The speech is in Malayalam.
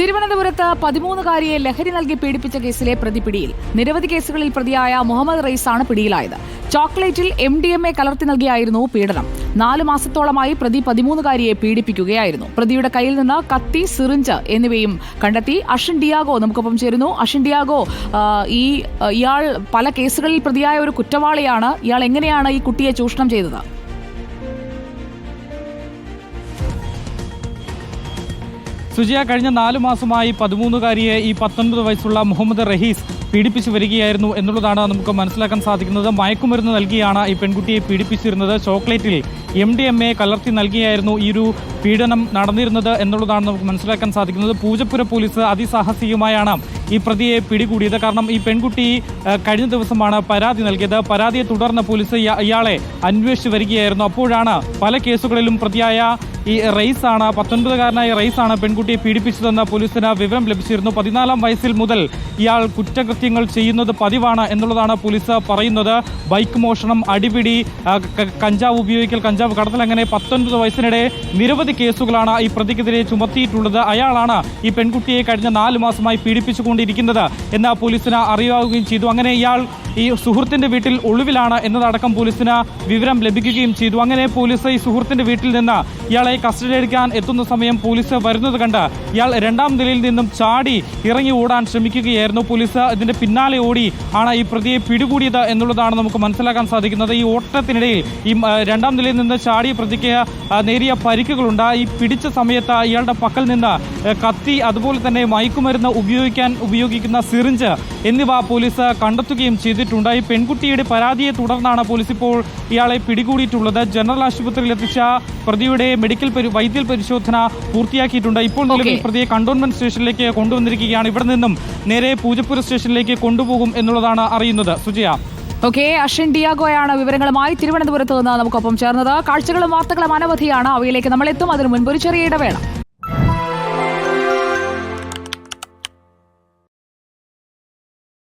തിരുവനന്തപുരത്ത് പതിമൂന്നുകാരിയെ ലഹരി നൽകി പീഡിപ്പിച്ച കേസിലെ പ്രതി പിടിയിൽ. നിരവധി കേസുകളിൽ പ്രതിയായ മുഹമ്മദ് റയ്സാണ് പിടിയിലായത്. ചോക്ലേറ്റിൽ എം ഡി എം എ കലർത്തി നൽകിയായിരുന്നു പീഡനം. നാലു മാസത്തോളമായി പ്രതി പതിമൂന്നുകാരിയെ പീഡിപ്പിക്കുകയായിരുന്നു. പ്രതിയുടെ കയ്യിൽ നിന്ന് കത്തി സിറിഞ്ച് എന്നിവയും കണ്ടെത്തി അഷിൻ ഡിയാഗോ നമുക്കൊപ്പം ചേരുന്നു. അഷിൻ ഡിയാഗോ ഈ ഇയാൾ പല കേസുകളിൽ പ്രതിയായ ഒരു കുറ്റവാളിയാണ്. ഇയാൾ എങ്ങനെയാണ് ഈ കുട്ടിയെ ചൂഷണം ചെയ്തത്? സുജിയ കഴിഞ്ഞ നാലു മാസമായി പതിമൂന്നുകാരിയെ ഈ പത്തൊൻപത് വയസ്സുള്ള മുഹമ്മദ് റഹീസ് പീഡിപ്പിച്ചു വരികയായിരുന്നു എന്നുള്ളതാണ് നമുക്ക് മനസ്സിലാക്കാൻ സാധിക്കുന്നത്. മയക്കുമരുന്ന് നൽകിയാണ് ഈ പെൺകുട്ടിയെ പീഡിപ്പിച്ചിരുന്നത്. ചോക്ലേറ്റിൽ എം ഡി എം എ കലർത്തി നൽകിയായിരുന്നു ഈ ഒരു പീഡനം നടന്നിരുന്നത് എന്നുള്ളതാണ് നമുക്ക് മനസ്സിലാക്കാൻ സാധിക്കുന്നത്. പൂജപ്പുര പോലീസ് അതിസാഹസികമായാണ് ഈ പ്രതിയെ പിടികൂടിയത്. കാരണം ഈ പെൺകുട്ടി കഴിഞ്ഞ ദിവസമാണ് പരാതി നൽകിയത്. പരാതിയെ തുടർന്ന് പോലീസ് ഇയാളെ അന്വേഷിച്ചു വരികയായിരുന്നു. അപ്പോഴാണ് പല കേസുകളിലും പ്രതിയായ ഈ റെയ്സാണ് പത്തൊൻപതുകാരനായ റെയ്സാണ് പെൺകുട്ടിയെ പീഡിപ്പിച്ചതെന്ന് പോലീസിന് വിവരം ലഭിച്ചിരുന്നു. പതിനാലാം വയസ്സിൽ മുതൽ ഇയാൾ കുറ്റകൃത്യങ്ങൾ ചെയ്യുന്നത് പതിവാണ് എന്നുള്ളതാണ് പോലീസ് പറയുന്നത്. ബൈക്ക് മോഷണം അടിപിടി കഞ്ചാവ് ഉപയോഗിക്കൽ കഞ്ചാവ് കടത്തൽ അങ്ങനെ പത്തൊൻപത് വയസ്സിനിടെ നിരവധി കേസുകളാണ് ഈ പ്രതിക്കെതിരെ ചുമത്തിയിട്ടുള്ളത്. അയാളാണ് ഈ പെൺകുട്ടിയെ കഴിഞ്ഞ നാല് മാസമായി പീഡിപ്പിച്ചുകൊണ്ടിരിക്കുന്നത് എന്ന് പോലീസിന് അറിയാവുകയും ചെയ്തു. അങ്ങനെ ഇയാൾ ഈ സുഹൃത്തിന്റെ വീട്ടിൽ ഒളിവിലാണ് എന്നതടക്കം പോലീസിന് വിവരം ലഭിക്കുകയും ചെയ്തു. അങ്ങനെ പോലീസ് ഈ സുഹൃത്തിന്റെ വീട്ടിൽ നിന്ന് ഇയാളെ കസ്റ്റഡിയെടുക്കാൻ എത്തുന്ന സമയം പോലീസ് വരുന്നത് കണ്ട് ഇയാൾ രണ്ടാം നിലയിൽ നിന്നും ചാടി ഇറങ്ങി ഓടാൻ ശ്രമിക്കുകയായിരുന്നു. പോലീസ് ഇതിന്റെ പിന്നാലെ ഓടി ആണ് ഈ പ്രതിയെ പിടികൂടിയത് എന്നുള്ളതാണ് നമുക്ക് മനസ്സിലാക്കാൻ സാധിക്കുന്നത്. ഈ ഓട്ടത്തിനിടയിൽ ഈ രണ്ടാം നിലയിൽ നിന്ന് ചാടിയ പ്രതിക്ക് നേരിയ പരിക്കുകളുണ്ട്. ഈ പിടിച്ച സമയത്ത് ഇയാളുടെ പക്കൽ നിന്ന് കത്തി അതുപോലെ തന്നെ മയക്കുമരുന്ന് ഉപയോഗിക്കാൻ ഉപയോഗിക്കുന്ന സിറിഞ്ച് എന്നിവ പോലീസ് കണ്ടെത്തുകയും ചെയ്തിട്ടുണ്ട് ഈ പെൺകുട്ടിയുടെ പരാതിയെ തുടർന്നാണ് പോലീസ് ഇപ്പോൾ ഇയാളെ പിടികൂടിയിട്ടുള്ളത്. ജനറൽ ആശുപത്രിയിൽ എത്തിച്ച പ്രതിയുടെ മെഡിക്കൽ വൈദ്യ പരിശോധന പൂർത്തിയാക്കിയിട്ടുണ്ട്. ഇപ്പോൾ നിലവിൽ പ്രതിയെ കണ്ടോൺമെന്റ് സ്റ്റേഷനിലേക്ക് കൊണ്ടുവന്നിരിക്കുകയാണ്. ഇവിടെ നിന്നും നേരെ പൂജപ്പുര സ്റ്റേഷനിലേക്ക് കൊണ്ടുപോകും എന്നുള്ളതാണ് അറിയുന്നത്. സുജയ. ഓക്കെ അഷിൻ ഡിയാഗോയാണ് വിവരങ്ങളുമായി തിരുവനന്തപുരത്ത് നിന്ന് നമുക്കൊപ്പം ചേർന്നത്. കാഴ്ചകളും വാർത്തകളും അനവധിയാണ്. അവയിലേക്ക് നമ്മൾ എത്തും അതിനു മുൻപ് ഒരു ചെറിയ ഇടവേള.